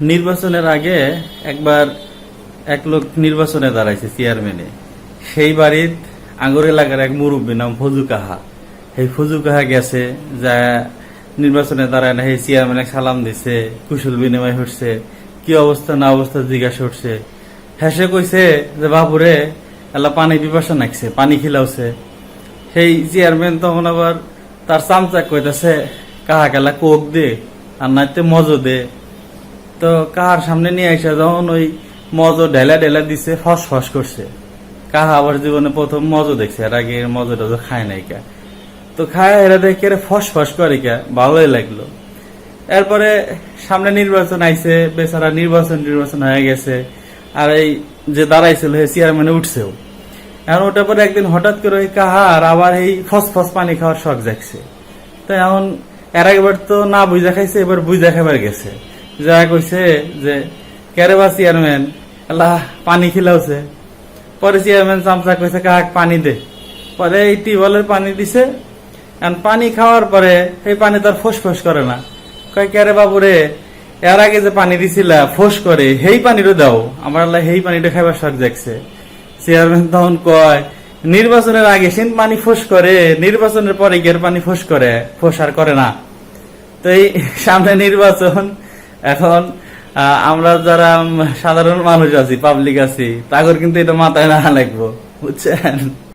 নির্বাচনের আগে একবার এক লোক নির্বাচনে দাঁড়াইছে চেয়ারম্যানে সেই বাড়ির আঙ্গুর এলাকার এক মুরব্বী নাম ফজু কাহা। সেই ফজু কাহা গেছে, যা নির্বাচনে দাঁড়ায় না, সেই চেয়ারম্যানে সালাম দিছে, কুশল বিনিময় হচ্ছে, কি অবস্থা, না অবস্থা জিজ্ঞাসা করছে। হেসে কইছে যে বাপুরে এলা পানি পিপাসা নাকছে, পানি খিলাওছে সেই চেয়ারম্যান তখন আবার তার চামচা কইতাছে, কাহা কেলা কোক দে, আর নাইতে মজো দে। তো কাহার সামনে নিয়ে এসে যখন ওই মজো ঢেলা ঢেলা দিছে, ফস ফস করছে। কাহা আবার জীবনে প্রথম মজো দেখছে এর আগে মজো টজো খায় নাই কা। তো খায়, এরা দেখে এরা ফস ফস করে কা, ভালোই লাগল। এরপরে সামনে নির্বাচন আইছে, বেচারা নির্বাচন নির্বাচন হয়ে গেছে, আর এই যে দাঁড়াইছিল হে চেয়ারম্যানে উঠছেও। এখন ওটার পরে একদিন হঠাৎ করে ওই কাহার আবার এই ফস ফস পানি খাওয়ার শখ জাগছে। তো এখন এর আগেবার তো না বুঝা খাইছে, এবার বুঝা খাবার গেছে। যা কইছে যে, কেরে বা চেয়ারম্যান? আল্লাহ, পানি খিলাওছে পরে চেয়ারম্যান চামচা কইছে কাহাক পানি দে। পরে এই টিউবওয়েলের পানি দিছে। পানি খাওয়ার পরে এই পানি তার ফোস ফোস করে না। কয়, কেরে বাবুরে, এর আগে যে পানি দিছিলা, ফোস করে, সেই পানিটা দাও। আমার আল্লাহ, সেই পানিটা খাইবার শখ দেখছে চেয়ারম্যান তখন কয়, নির্বাচনের আগে সেন পানি ফোস করে, নির্বাচনের পরে গিয়ে পানি ফোস করে, ফোস আর করে না। তো এই সামনে নির্বাচন এখন আমরা যারা সাধারণ মানুষ আছি পাবলিক আছি, তাগর কিন্তু এটা মাথায় না লাগবো বুঝছেন?